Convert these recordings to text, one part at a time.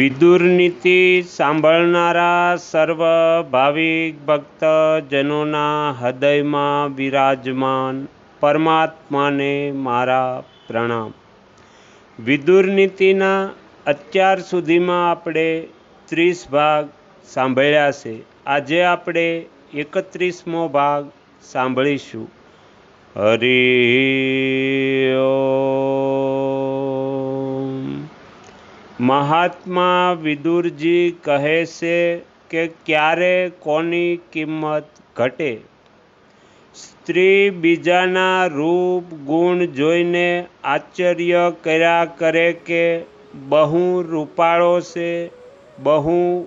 વિદુર નીતિ સાંભળનારા સર્વ ભાવિક ભક્તજનોના હૃદયમાં વિરાજમાન પરમાત્માને મારા પ્રણામ. વિદુર નીતિના અત્યાર સુધીમાં આપણે ત્રીસ ભાગ સાંભળ્યા છે. આજે આપણે એકત્રીસમો ભાગ સાંભળીશું. હરિ મહાત્મા વિદુરજી કહે છે કે ક્યારે કોની કિંમત ઘટે? સ્ત્રી બીજાના રૂપ, ગુણ જોઈને આશ્ચર્ય કર્યા કરે કે બહુ રૂપાળો છે, બહુ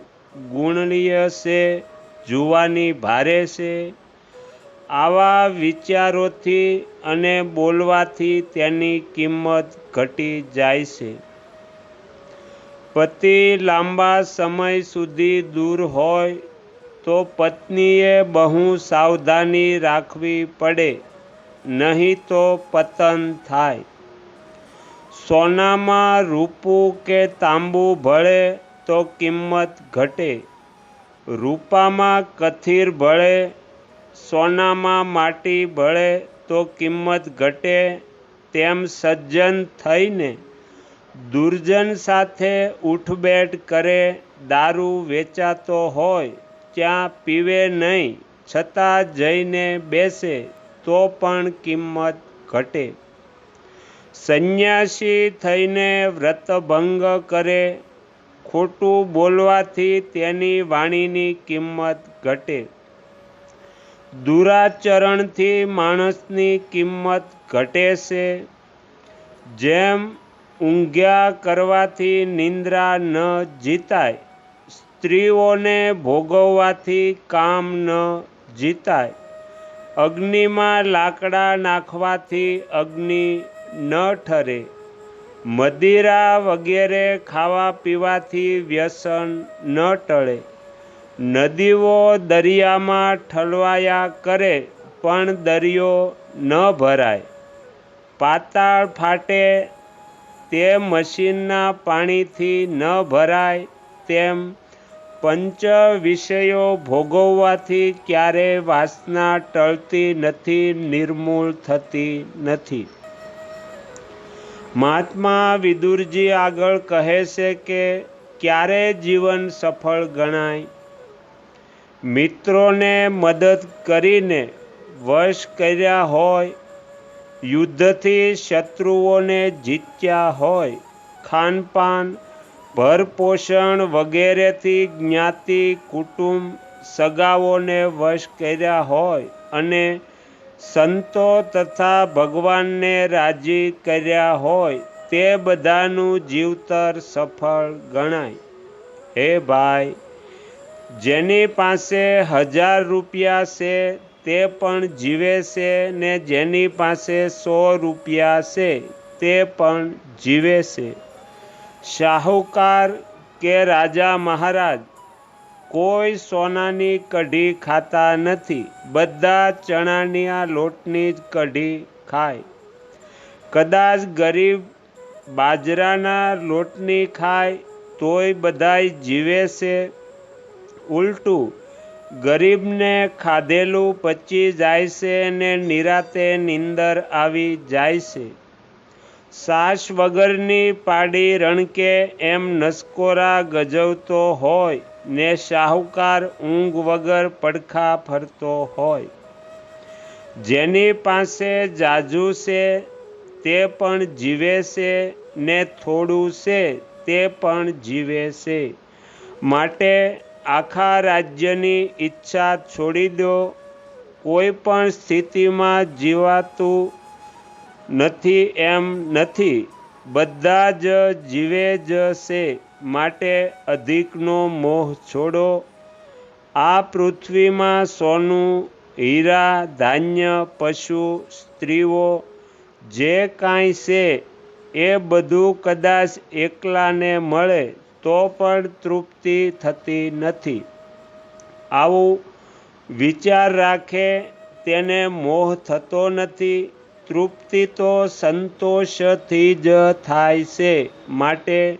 ગુણનીય છે, જુવાની ભારે છે. આવા વિચારોથી અને બોલવાથી તેની કિંમત ઘટી જાય છે. પતિ લાંબા સમય સુધી દૂર હોય તો પત્નીએ બહુ સાવધાની રાખવી પડે, નહીં તો પતન થાય. સોનામાં રૂપું કે તાંબુ ભળે તો કિંમત ઘટે. રૂપામાં કથિર ભળે, સોનામાં માટી ભળે તો કિંમત ઘટે, તેમ સજ્જન થઈને દુર્જન સાથે ઉઠબેઠ કરે, દારૂ વેચાતો હોય, ત્યાં પીવે નહીં, છતાં જઈને બેસે, તો પણ કિંમત ઘટે. સંન્યાસી થઈને વ્રતભંગ કરે, ખોટું બોલવાથી તેની વાણીની કિંમત ઘટે. દુરાચરણથી માણસની કિંમત ઘટે છે. જેમ ઊંઘ્યા કરવાથી નિંદ્રા ન જીતાય. સ્ત્રીઓને ભોગવવાથી કામ ન જીતાય. અગ્નિમાં લાકડા નાખવાથી અગ્નિ ન ઠરે. મદિરા વગેરે ખાવા પીવાથી વ્યસન ન ટળે. નદીઓ દરિયામાં ઠલવાયા કરે, પણ દરિયો ન ભરાય. પાતાળ ફાટે તે મશીનના પાણીથી ન ભરાય, તેમ પંચ વિષયો ભોગવવાથી ક્યારે વાસના ટળતી નથી, નિર્મૂળ થતી નથી. મહાત્મા વિદુરજી આગળ કહે છે કે, ક્યારે જીવન સફળ ગણાય? મિત્રોને મદદ કરીને વશ કર્યા હોય યુદ્ધથી શત્રુઓને જીત્યા હોય, ખાનપાન, ભરપોષણ વગેરેથી જ્ઞાતિ, કુટુંબ સગાઓને વશ કર્યા હોય અને સંતો તથા ભગવાનને રાજી કર્યા હોય, તે બધાનું જીવતર સફળ ગણાય. હે ભાઈ, જેની પાસે હજાર રૂપિયા છે તે પણ જીવે છે ને જેની પાસે સો રૂપિયા છે, તે પણ જીવે છે. શાહુકાર કે રાજા મહારાજ, કોઈ સોનાની કઢી ખાતા નથી, બધા ચણાની આ લોટની જ કઢી ખાય. કદાચ ગરીબ બાજરાના લોટની ખાય, તોય બધાય જીવે છે. ઉલટું ગરીબને ખાધેલું પચી જાય છે ને નિરાતે નીંદર આવી જાય છે. સાસ વગરની પાડી રણકે એમ નસકોરા ગજવતો હોય ને શાહુકાર ઊંઘ વગર પડખા ફરતો હોય. જેની પાસે જાજુ છે તે પણ જીવે છે ને થોડું છે તે પણ જીવે છે. માટે આખા રાજ્યની ઈચ્છા છોડી દો. કોઈ પણ સ્થિતિમાં જીવાતું નથી એમ નથી. બધા જ જીવે જ છે. માટે અધિકનો મોહ છોડો. આ પૃથ્વીમાં સોનું, હીરા, ધાન્ય, પશુ, સ્ત્રીઓ જે કાંઈ છે, એ બધું કદાચ એકલાને મળે તો પણ તૃપ્તિ થતી નથી. આવું વિચાર રાખે તેને મોહ થતો નથી. તૃપ્તિ તો સંતોષથી જ થાય છે. માટે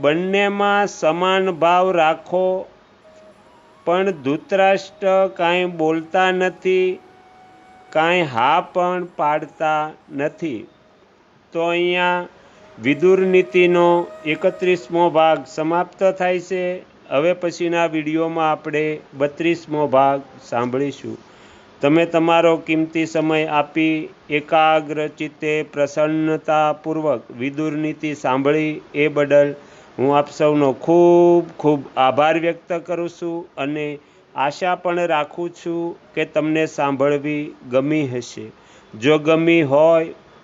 બંનેમાં સમાન ભાવ રાખો. પણ ધૂતરાષ્ટ્ર કાંઈ બોલતા નથી. કાંઈ હા પણ પાડતા નથી. તો અહીંયા વિદુર નીતિનો એકત્રીસમો ભાગ સમાપ્ત થાય છે. હવે પછીના વિડીયોમાં આપણે બત્રીસમો ભાગ સાંભળીશું. તમે તમારો કિંમતી સમય આપી એકાગ્ર ચિત્તે પ્રસન્નતાપૂર્વક વિદુર નીતિ સાંભળી એ બદલ હું આપ સૌનો ખૂબ ખૂબ આભાર વ્યક્ત કરું છું અને આશા પણ રાખું છું કે તમને સાંભળવી ગમી હશે. જો ગમી હોય